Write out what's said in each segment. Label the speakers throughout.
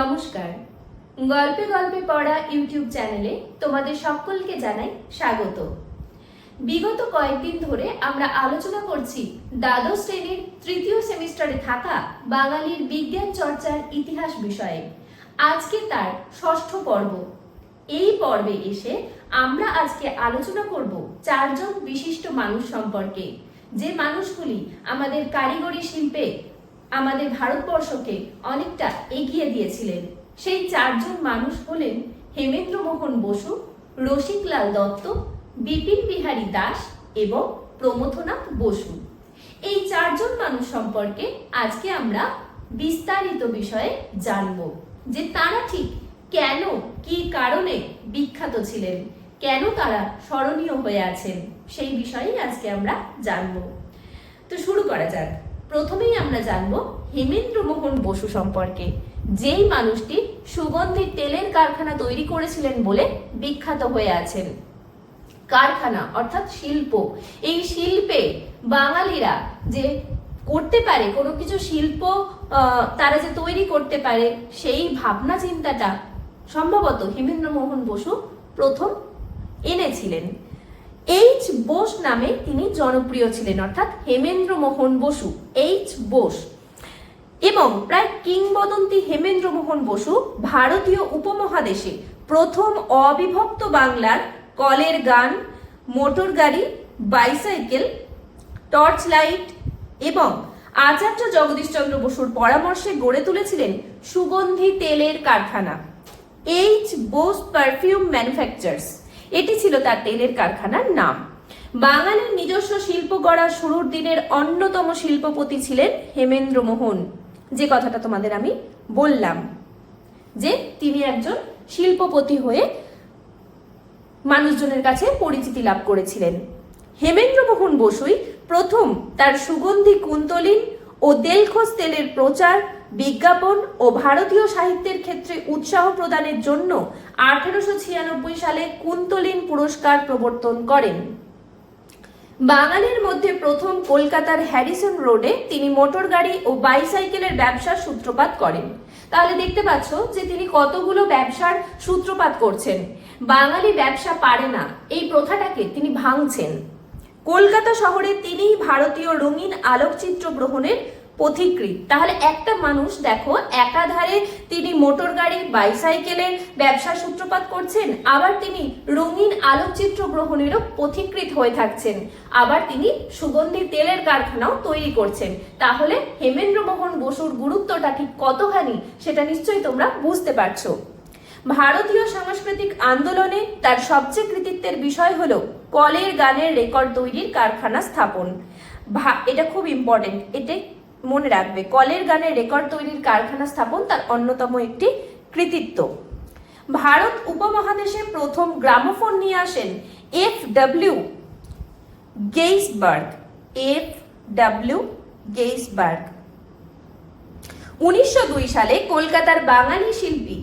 Speaker 1: নমস্কার গল্পে গল্পে পড়া ইউটিউব চ্যানেলে তোমাদের সকলকে জানাই স্বাগত বিগত কয়েকদিন ধরে আমরা আলোচনা করছি দ্বাদশ শ্রেণীর তৃতীয় সেমিস্টারে থাকা বাঙালির বিজ্ঞান চর্চার ইতিহাস বিষয়ে আজকে তার ষষ্ঠ পর্ব এই পর্বে এসে আমরা আজকে আলোচনা করব চারজন বিশিষ্ট মানুষ সম্পর্কে যে মানুষগুলি আমাদের কারিগরি শিল্পে আমাদের ভারতবর্ষকে অনেকটা এগিয়ে দিয়েছিলেন সেই চারজন মানুষ হলেন হেমেন্দ্রমোহন বসু রসিকলাল দত্ত বিপিন বিহারী দাস এবং প্রমথনাথ বসু এই চারজন মানুষ সম্পর্কে আজকে আমরা বিস্তারিত বিষয়ে জানব যে তারা ঠিক কেন কি কারণে বিখ্যাত ছিলেন কেন তারা স্মরণীয় হয়ে আছেন সেই বিষয়েই আজকে আমরা জানব তো শুরু করা যাক প্রথমেই আমরা জানব হেমেন্দ্রমোহন বসু সম্পর্কে যেই মানুষটি সুগন্ধি তেলের কারখানা তৈরি করেছিলেন বলে বিখ্যাত হয়ে আছেন কারখানা অর্থাৎ শিল্প এই শিল্পে বাঙালিরা যে করতে পারে কোনো কিছু শিল্প তারা যে তৈরি করতে পারে সেই ভাবনা চিন্তাটা সম্ভবত হেমেন্দ্রমোহন বসু প্রথম এনেছিলেন এইচ বোস নামে তিনি জনপ্রিয় ছিলেন অর্থাৎ হেমেন্দ্র মোহন বসু এইচ বোস এবং প্রায় কিংবদন্তি হেমেন্দ্র মোহন বসু ভারতীয় উপমহাদেশে প্রথম অবিভক্ত বাংলার কলের গান মোটর গাড়ি বাইসাইকেল টর্চ লাইট এবং আচার্য জগদীশচন্দ্র বসুর পরামর্শে গড়ে তুলেছিলেন সুগন্ধি তেলের কারখানা এইচ বোস পারফিউম ম্যানুফ্যাকচার্স এটি ছিল তার তেলের কারখানার নাম বাঙালির নিজস্ব শিল্প গড়া শুরুর দিনের অন্যতম শিল্পপতি ছিলেন হেমেন্দ্র মোহন যে কথাটা তোমাদের আমি বললাম যে তিনি একজন শিল্পপতি হয়ে মানুষজনের কাছে পরিচিতি লাভ করেছিলেন হেমেন্দ্রমোহন বসুই প্রথম তার সুগন্ধি কুন্তলিন ও দেলখোস তেলের প্রচার বিজ্ঞাপন ও ভারতীয় সাহিত্যের ক্ষেত্রে উৎসাহ প্রদানের জন্য আঠেরোশো ছিয়ানব্বই সালে কুন্তলিন পুরস্কার প্রবর্তন করেন বাঙালির মধ্যে প্রথম কলকাতার হ্যারিসন রোডে তিনি মোটর গাড়ি ও বাইসাইকেলের ব্যবসার সূত্রপাত করেন তাহলে দেখতে পাচ্ছ যে তিনি কতগুলো ব্যবসার সূত্রপাত করছেন বাঙালি ব্যবসা পারে না এই প্রথাটাকে তিনি ভাঙছেন কলকাতা শহরে তিনিই ভারতীয় রঙিন আলোকচিত্র গ্রহণের পথিকৃত তাহলে একটা মানুষ দেখো একাধারে তিনি মোটর গাড়ি বাইসাইকেলের ব্যবসার সূত্রপাত করছেন আবার তিনি রঙিন আলোকচিত্র গ্রহণেরও পথিকৃত হয়ে থাকছেন আবার তিনি সুগন্ধি তেলের কারখানাও তৈরি করছেন তাহলে হেমেন্দ্রমোহন বসুর গুরুত্বটা ঠিক কতখানি সেটা নিশ্চয়ই তোমরা বুঝতে পারছো ভারতীয় সাংস্কৃতিক আন্দোলনে তার সবচেয়ে কৃতিত্বের বিষয় হল কলের গানের রেকর্ড তৈরির কারখানা স্থাপন এটা খুব ইম্পর্টেন্ট এটা মনে রাখবে কলের গানে রেকর্ড তৈরির কারখানা স্থাপন তার অন্যতম একটি কৃতিত্ব ভারত উপমহাদেশে প্রথম গ্রামোফোন নিয়ে আসেন F W Gaisberg F W Gaisberg উনিশশো সালে কলকাতার বাঙালি শিল্পী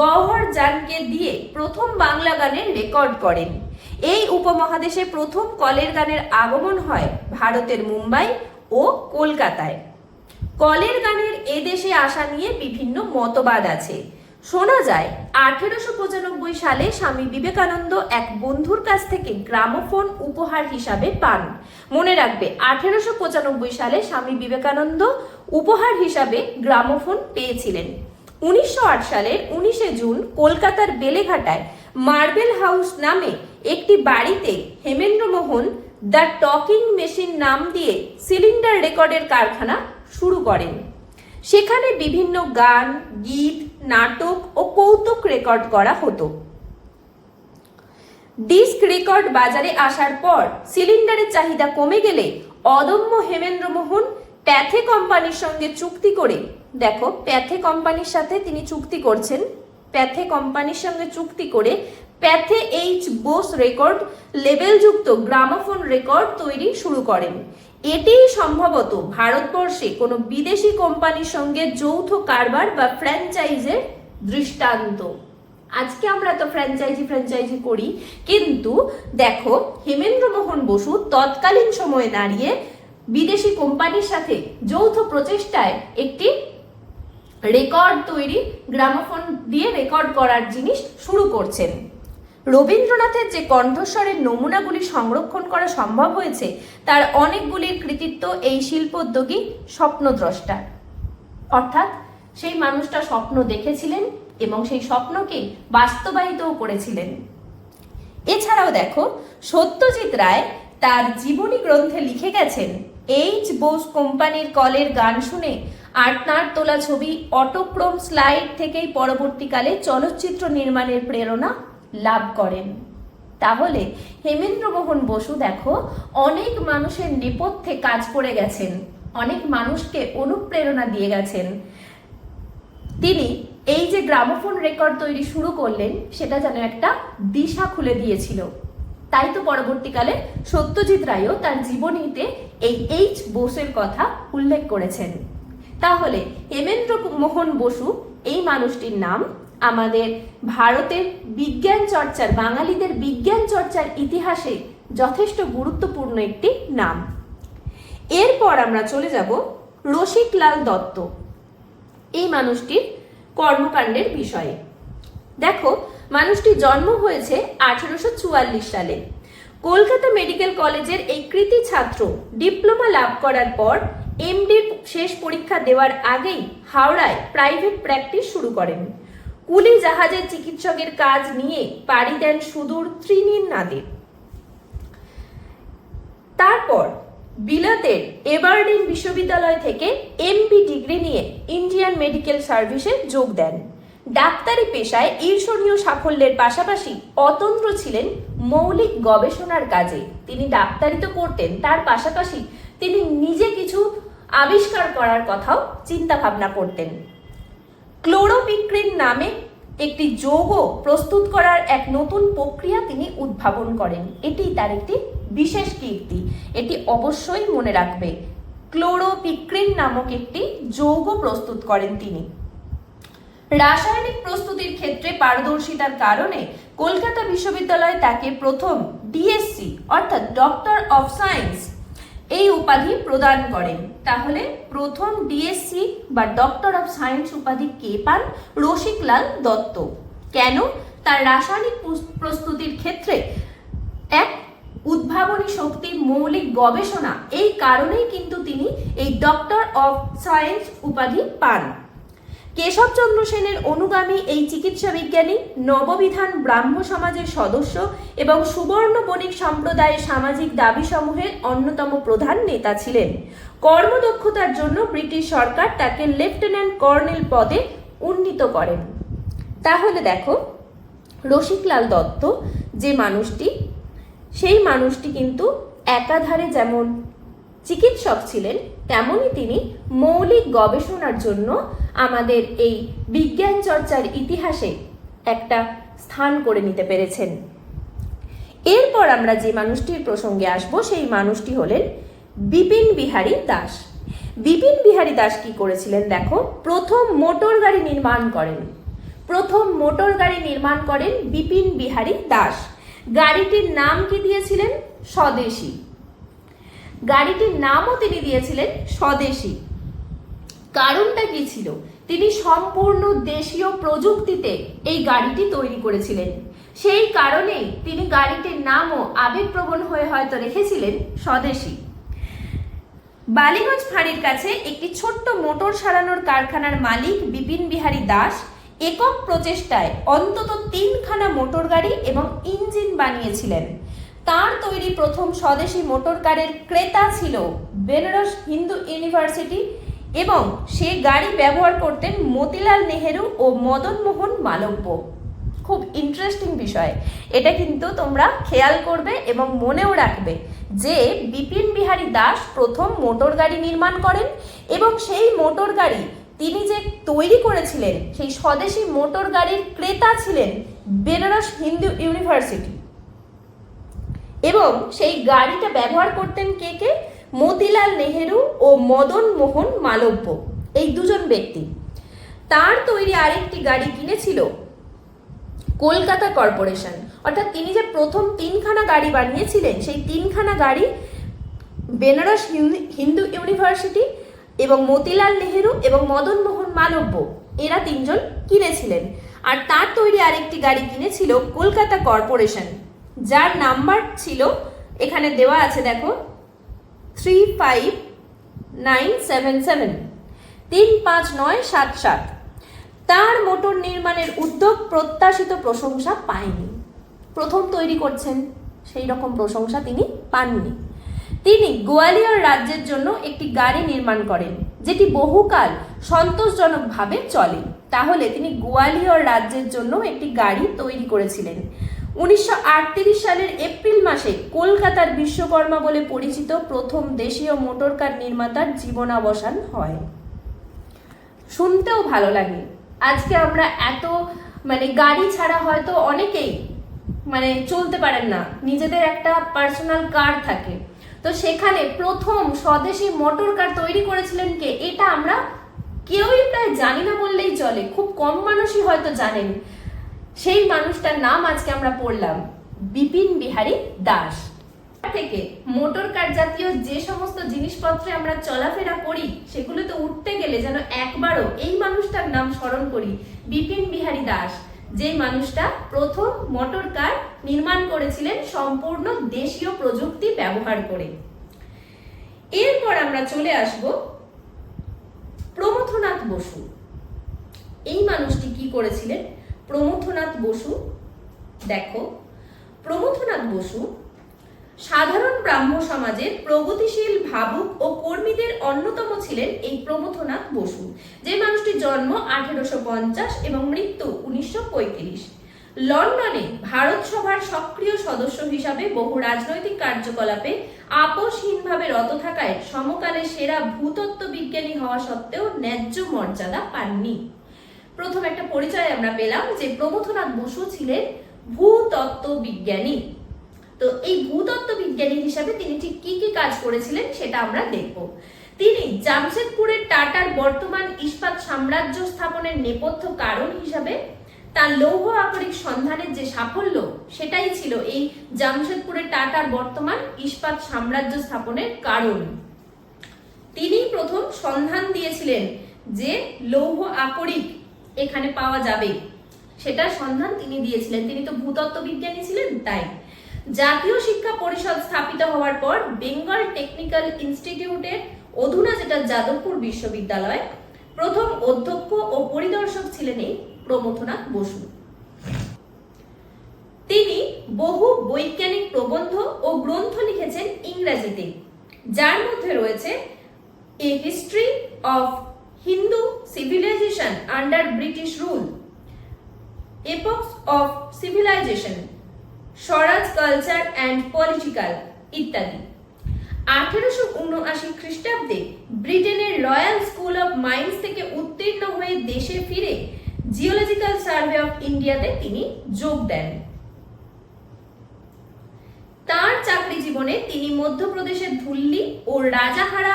Speaker 1: গহর জানকে দিয়ে প্রথম বাংলা গানের রেকর্ড করেন এই উপমহাদেশে প্রথম কলের গানের আগমন হয় ভারতের মুম্বাই ও কলকাতায় কলের গানের এদেশে আসা নিয়ে বিভিন্ন মতবাদ আছে শোনা যায় আঠেরোশো পঁচানব্বই সালে স্বামী বিবেকানন্দ এক বন্ধুর কাছ থেকে গ্রামোফোন উপহার হিসাবে পান মনে রাখবে আঠেরোশো পঁচানব্বই সালে স্বামী বিবেকানন্দ উপহার হিসাবে গ্রামোফোন পেয়েছিলেন উনিশশো আট সালের উনিশে জুন কলকাতার বেলেঘাটায় মার্বেল হাউস নামে একটি বাড়িতে হেমেন্দ্রমোহন দ্য টকিং মেশিন নাম দিয়ে সিলিন্ডার রেকর্ডের কারখানা শুরু করেন সেখানে বিভিন্ন গান গীত নাটক ও কৌতুক রেকর্ড করা হতো ডিস্ক রেকর্ড বাজারে আসার পর সিলিন্ডারের চাহিদা কমে গেলে অদম্য হেমেন্দ্রমোহন প্যাথে কোম্পানির সঙ্গে চুক্তি করে দেখো প্যাথে কোম্পানির সাথে তিনি চুক্তি করছেন প্যাথে কোম্পানির সঙ্গে চুক্তি করে প্যাথে এইচ বোস রেকর্ড লেভেলযুক্ত গ্রামাফোন রেকর্ড তৈরি শুরু করেন এটিই সম্ভবত ভারতবর্ষে কোনো বিদেশি কোম্পানির সঙ্গে যৌথ কারবার বা ফ্র্যাঞ্চাইজের দৃষ্টান্ত আজকে আমরা তো ফ্র্যাঞ্চাইজি ফ্র্যাঞ্চাইজি করি কিন্তু দেখো হেমেন্দ্রমোহন বসু তৎকালীন সময়ে দাঁড়িয়ে বিদেশি কোম্পানির সাথে যৌথ প্রচেষ্টায় একটি রেকর্ড তৈরি গ্রামোফোন দিয়ে রেকর্ড করার জিনিস শুরু করছেন রবীন্দ্রনাথের যে কণ্ঠস্বরের নমুনাগুলি সংরক্ষণ করা সম্ভব হয়েছে তার অনেকগুলির কৃতিত্ব এই শিল্পোদ্যোগী স্বপ্নদ্রষ্টা অর্থাৎ সেই মানুষটা স্বপ্ন দেখেছিলেন এবং সেই স্বপ্নকে বাস্তবায়িতও করেছিলেন এছাড়াও দেখো সত্যজিৎ রায় তার জীবনী গ্রন্থে লিখে গেছেন এইচ বোস কোম্পানির কলের গান শুনে আটনার তোলা ছবি অটোক্রোম স্লাইড থেকেই পরবর্তীকালে চলচ্চিত্র নির্মাণের প্রেরণা লাভ করেন তাহলে হেমেন্দ্রমোহন বসু দেখো অনেক মানুষের নেপথ্যে কাজ করে গেছেন অনেক মানুষকে অনুপ্রেরণা দিয়ে গেছেন তিনি এই যে গ্রামোফোন রেকর্ড তৈরি শুরু করলেন সেটা যেন একটা দিশা খুলে দিয়েছিল তাই তো পরবর্তীকালে সত্যজিৎ রায়ও তার জীবনীতে এই এইচ বোসের কথা উল্লেখ করেছেন তাহলে হেমেন্দ্র মোহন বসু এই মানুষটির নাম আমাদের ভারতের বিজ্ঞান চর্চার বাঙালিদের বিজ্ঞান চর্চার ইতিহাসে যথেষ্ট গুরুত্বপূর্ণ একটি নাম এরপর আমরা চলে যাব রসিকলাল দত্ত এই মানুষটির কর্মকাণ্ডের বিষয়ে দেখো মানুষটি জন্ম হয়েছে আঠারোশো সালে কলকাতা মেডিকেল কলেজের এই কৃতি ছাত্র ডিপ্লোমা লাভ করার পর এমডির শেষ পরীক্ষা দেওয়ার আগেই হাওড়ায় প্রাইভেট প্র্যাকটিস শুরু করেন কুলি জাহাজের চিকিৎসকের কাজ নিয়ে পাড়ি দেন সুদূর ত্রিনীর নাদে তারপর বিলাতের এবারডিন বিশ্ববিদ্যালয় থেকে এমবি ডিগ্রি নিয়ে ইন্ডিয়ান মেডিকেল সার্ভিসে যোগ দেন ডাক্তারি পেশায় ঈর্ষণীয় সাফল্যের পাশাপাশি অতন্দ্র ছিলেন মৌলিক গবেষণার কাজে তিনি ডাক্তারি তো করতেন তার পাশাপাশি তিনি নিজে কিছু আবিষ্কার করার কথাও চিন্তা ভাবনা করতেন ক্লোরোপিক্রিন নামে একটি যৌগ প্রস্তুত করার এক নতুন প্রক্রিয়া তিনি উদ্ভাবন করেন এটি তার একটি বিশেষ কীর্তি এটি অবশ্যই মনে রাখবে ক্লোরোপিক্রিন নামক একটি যৌগ প্রস্তুত করেন তিনি রাসায়নিক প্রস্তুতির ক্ষেত্রে পারদর্শিতার কারণে কলকাতা বিশ্ববিদ্যালয় তাকে প্রথম ডিএসসি অর্থাৎ ডক্টর অফ সায়েন্স এই উপাধি প্রদান করেন তাহলে প্রথম ডিএসসি বা ডক্টর অফ সায়েন্স উপাধি কে পান রসিকলাল দত্ত কেন তার রাসায়নিক প্রস্তুতির ক্ষেত্রে এক উদ্ভাবনী শক্তির মৌলিক গবেষণা এই কারণেই কিন্তু তিনি এই ডক্টর অফ সায়েন্স উপাধি পান কেশবচন্দ্র সেনের অনুগামী এই চিকিৎসা বিজ্ঞানী নববিধান ব্রাহ্ম সমাজের সদস্য এবং সুবর্ণ বণিক সম্প্রদায়ের সামাজিক দাবি সমূহের অন্যতম প্রধান নেতা ছিলেন কর্মদক্ষতার জন্য ব্রিটিশ সরকার তাকে লেফটেন্যান্ট কর্নেল পদে উন্নীত করেন তাহলে দেখো রসিকলাল দত্ত যে মানুষটি সেই মানুষটি কিন্তু একাধারে যেমন চিকিৎসক ছিলেন তেমনই তিনি মৌলিক গবেষণার জন্য আমাদের এই বিজ্ঞান চর্চার ইতিহাসে একটা স্থান করে নিতে পেরেছেন এরপর আমরা যে মানুষটির প্রসঙ্গে আসব সেই মানুষটি হলেন বিপিন বিহারী দাস বিপিন বিহারী দাস কি করেছিলেন দেখো প্রথম মোটর গাড়ি নির্মাণ করেন প্রথম মোটর গাড়ি নির্মাণ করেন বিপিন বিহারী দাস গাড়িটির নাম কি দিয়েছিলেন স্বদেশী গাড়িটির নামও তিনি দিয়েছিলেন স্বদেশী কারণটা কি ছিল তিনি সম্পূর্ণ দেশীয় প্রযুক্তিতে এই গাড়িটি তৈরি করেছিলেন সেই কারণেই তিনি গাড়িটির নামও আবেগপ্রবণ হয়ে হয়তো রেখেছিলেন স্বদেশী বালিগঞ্জ ফাঁড়ির কাছে একটি ছোট্ট মোটর সারানোর কারখানার মালিক বিপিন বিহারী দাস একক প্রচেষ্টায় অন্তত তিনখানা মোটর গাড়ি এবং ইঞ্জিন বানিয়েছিলেন তার তৈরি প্রথম স্বদেশি মোটর কারের ক্রেতা ছিল বেনারস হিন্দু ইউনিভার্সিটি এবং সে গাড়ি ব্যবহার করতেন মতিলাল নেহেরু ও মদন মোহন মালব্য খুব ইন্টারেস্টিং বিষয় এটা কিন্তু তোমরা খেয়াল করবে এবং মনেও রাখবে যে বিপিন বিহারী দাস প্রথম মোটর গাড়ি নির্মাণ করেন এবং সেই মোটর গাড়ি তিনি যে তৈরি করেছিলেন সেই স্বদেশি মোটর গাড়ির ক্রেতা ছিলেন বেনারস হিন্দু ইউনিভার্সিটি এবং সেই গাড়িটা ব্যবহার করতেন কে কে মতিলাল নেহেরু ও মদন মোহন মালব্য এই দুজন ব্যক্তি তার তৈরি আরেকটি গাড়ি কিনেছিল কলকাতা কর্পোরেশন অর্থাৎ তিনি যে প্রথম তিনখানা গাড়ি বানিয়েছিলেন সেই তিনখানা গাড়ি বেনারস হিন্দু ইউনিভার্সিটি এবং মতিলাল নেহেরু এবং মদন মোহন মালব্য এরা তিনজন কিনেছিলেন আর তার তৈরি আরেকটি গাড়ি কিনেছিল কলকাতা কর্পোরেশন যার নাম্বার ছিল এখানে দেওয়া আছে দেখো three five nine seven seven তিন পাঁচ নয় সাত সাত তার মোটর নির্মাণের উদ্যোগ প্রত্যাশিত প্রশংসা পায়নি প্রথম তৈরি করছেন সেই রকম প্রশংসা তিনি পাননি তিনি গোয়ালিয়র রাজ্যের জন্য একটি গাড়ি নির্মাণ করেন যেটি বহুকাল সন্তোষজনকভাবে চলে তাহলে তিনি গোয়ালিয়র রাজ্যের জন্য একটি গাড়ি তৈরি করেছিলেন উনিশশো সালের এপ্রিল মাসে কলকাতার বিশ্বকর্মা বলে পরিচিত প্রথম দেশীয় মোটরকার নির্মাতার জীবনাবসান হয় শুনতেও ভালো লাগে আজকে আমরা এত মানে গাড়ি ছাড়া হয়তো অনেকেই মানে চলতে পারেন না নিজেদের একটা পার্সোনাল কার থাকে তো সেখানে প্রথম স্বদেশি মোটর কার তৈরি করেছিলেন কে এটা আমরা কেউই প্রায় জানি না বললেই চলে খুব কম মানুষই হয়তো জানেন সেই মানুষটার নাম আজকে আমরা পড়লাম বিপিন বিহারী দাস থেকে মোটর কার জাতীয় যে সমস্ত জিনিসপত্রে আমরা চলাফেরা করি সেগুলো তো উঠতে গেলে যেন একবারও এই মানুষটার নাম স্মরণ করি বিপিন বিহারী দাস যে মানুষটা প্রথম মোটর কার নির্মাণ করেছিলেন সম্পূর্ণ দেশীয় প্রযুক্তি ব্যবহার করে এরপর আমরা চলে আসব প্রমথনাথ বসু এই মানুষটি কি করেছিলেন প্রমথনাথ বসু দেখো প্রমথনাথ বসু সাধারণ ব্রাহ্ম সমাজের প্রগতিশীল ভাবুক ও কর্মীদের অন্যতম ছিলেন এই প্রমথনাথ বসু যে মানুষটির জন্ম আঠেরোশো পঞ্চাশ এবং মৃত্যু উনিশশো পঁয়ত্রিশ লন্ডনে ভারত সভার সক্রিয় সদস্য হিসাবে বহু রাজনৈতিক কার্যকলাপে আপোষহীনভাবে রত থাকায় সমকালে সেরা ভূতত্ত্ব বিজ্ঞানী হওয়া সত্ত্বেও ন্যায্য মর্যাদা পাননি প্রথম একটা পরিচয় আমরা পেলাম যে প্রবোধনাথ বসু ছিলেন ভূতত্ত্ব বিজ্ঞানী তো এই ভূতত্ত্ব বিজ্ঞানী হিসাবে তিনি ঠিক কি কি কাজ করেছিলেন সেটা আমরা দেখব তিনি জামশেদপুরের টাটার বর্তমান ইস্পাত সাম্রাজ্য স্থাপনের নেপথ্য কারণ হিসাবে তার লৌহ আকরিক সন্ধানের যে সাফল্য সেটাই ছিল এই জামশেদপুরের টাটার বর্তমান ইস্পাত সাম্রাজ্য স্থাপনের কারণ তিনি প্রথম সন্ধান দিয়েছিলেন যে লৌহ আকরিক এখানে পাওয়া যাবে সেটার সন্ধান তিনি দিয়েছিলেন তিনি তো ভূতত্ত্ববিজ্ঞানী ছিলেন তাই জাতীয় শিক্ষা পরিষদ স্থাপিত হওয়ার পর বেঙ্গল টেকনিক্যাল ইনস্টিটিউটের অধুনা যেটা যাদবপুর বিশ্ববিদ্যালয় প্রথম অধ্যক্ষ ও পরিদর্শক ছিলেন এই প্রমথনাথ বসু তিনি বহু বৈজ্ঞানিক প্রবন্ধ ও গ্রন্থ লিখেছেন ইংরেজিতে যার মধ্যে রয়েছে a history of Hindu civilise Constitution under British rule epochs of civilisation swaraj culture and political ইত্যাদি আঠেরোশো উনআশি খ্রিস্টাব্দে ব্রিটেনের রয়্যাল স্কুল অফ মাইন্স থেকে উত্তীর্ণ হয়ে দেশে ফিরে জিওলজিক্যাল সার্ভে অফ ইন্ডিয়াতে তিনি যোগ দেন তার চাকরি জীবনে তিনি মধ্যপ্রদেশের ধুল্লি ও রাজাহারা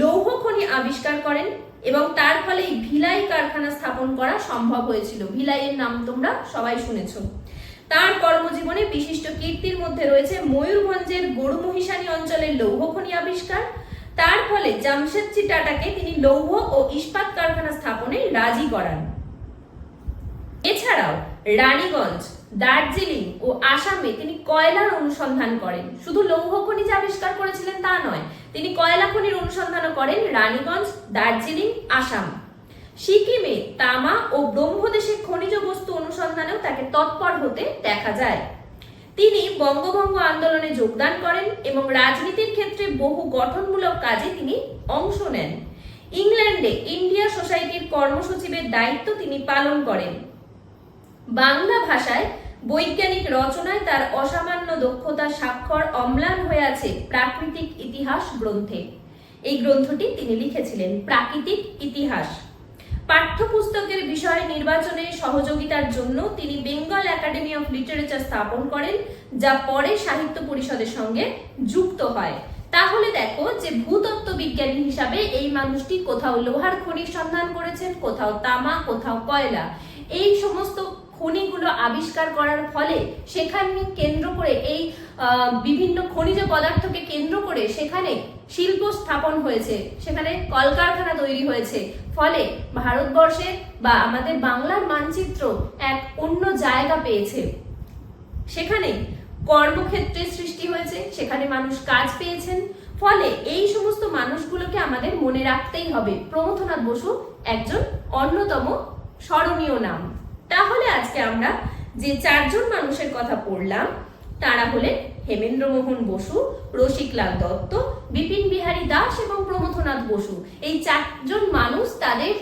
Speaker 1: লৌহ খনি আবিষ্কার করেন এবং তার ফলে ভিলাই কারখানা স্থাপন করা সম্ভব হয়েছিল ভিলাইয়ের নাম তোমরা সবাই শুনেছ তার কর্মজীবনে বিশিষ্ট কীর্তির মধ্যে রয়েছে ময়ূরভঞ্জের গরু মহিষানী অঞ্চলের লৌহখনি আবিষ্কার তার ফলে জামশেদজি টাটাকে তিনি লৌহ ও ইস্পাত কারখানা স্থাপনে রাজি করান এছাড়াও রানীগঞ্জ দার্জিলিং ও আসামে তিনি কয়লার অনুসন্ধান করেন শুধু লৌহ খনিজ আবিষ্কার করেছিলেন তা নয় তিনি কয়লা খনির অনুসন্ধানও করেন রানীগঞ্জ দার্জিলিং আসাম সিকিমে তামা ও ব্রহ্মদেশে খনিজ বস্তু অনুসন্ধানেও তাকে তৎপর হতে দেখা যায় তিনি বঙ্গভঙ্গ আন্দোলনে যোগদান করেন এবং রাজনীতির ক্ষেত্রে বহু গঠনমূলক কাজে তিনি অংশ নেন ইংল্যান্ডে ইন্ডিয়া সোসাইটির কর্মসচিবের দায়িত্ব তিনি পালন করেন বাংলা ভাষায় বৈজ্ঞানিক রচনায় তার অসামান্য দক্ষতা স্বাক্ষর অম্লান হয়ে আছে প্রাকৃতিক ইতিহাস গ্রন্থে এই গ্রন্থটি তিনি লিখেছিলেন প্রাকৃতিক ইতিহাস পাঠ্যপুস্তকের বিষয় নির্বাচনে সহযোগিতার জন্য তিনি বেঙ্গল একাডেমি অফ লিটারেচার স্থাপন করেন যা পরে সাহিত্য পরিষদের সঙ্গে যুক্ত হয় তাহলে দেখো যে ভূতত্ত্ব বিজ্ঞানী হিসাবে এই মানুষটি কোথাও লোহার খনির সন্ধান করেছেন কোথাও তামা কোথাও কয়লা এই সমস্ত খনিগুলো আবিষ্কার করার ফলে সেখানে কেন্দ্র করে এই বিভিন্ন খনিজ পদার্থকে কেন্দ্র করে সেখানে শিল্প স্থাপন হয়েছে সেখানে কলকারখানা তৈরি হয়েছে ফলে ভারতবর্ষের বা আমাদের বাংলার মানচিত্র এক অন্য জায়গা পেয়েছে সেখানে কর্মক্ষেত্রের সৃষ্টি হয়েছে সেখানে মানুষ কাজ পেয়েছেন ফলে এই সমস্ত মানুষগুলোকে আমাদের মনে রাখতেই হবে প্রমথনাথ বসু একজন অন্যতম স্মরণীয় নাম তাহলে আজকে আমরা যে চারজন মানুষের কথা পড়লাম তারা হলেন হেমেন্দ্রমোহন বসু রসিকলাল দত্ত বিপিন বিহারী দাস এবং প্রমথনাথ বসু এই চারজন মানুষ তাদের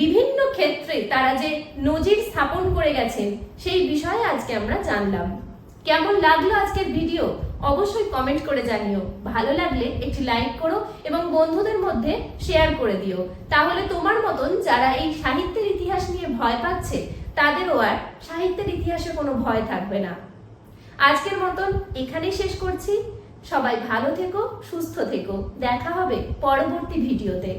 Speaker 1: বিভিন্ন ক্ষেত্রে তারা যে নজির স্থাপন করে গেছেন সেই বিষয়ে আজকে আমরা জানলাম কেমন লাগলো আজকের ভিডিও অবশ্যই কমেন্ট করে জানিও ভালো লাগলে একটি লাইক করো এবং বন্ধুদের মধ্যে শেয়ার করে দিও তাহলে তোমার মতন যারা এই সাহিত্যের ইতিহাস নিয়ে ভয় পাচ্ছে তাদেরও আর সাহিত্যের ইতিহাসে কোনো ভয় থাকবে না আজকের মতন এখানেই শেষ করছি সবাই ভালো থেকো সুস্থ থেকো দেখা হবে পরবর্তী ভিডিওতে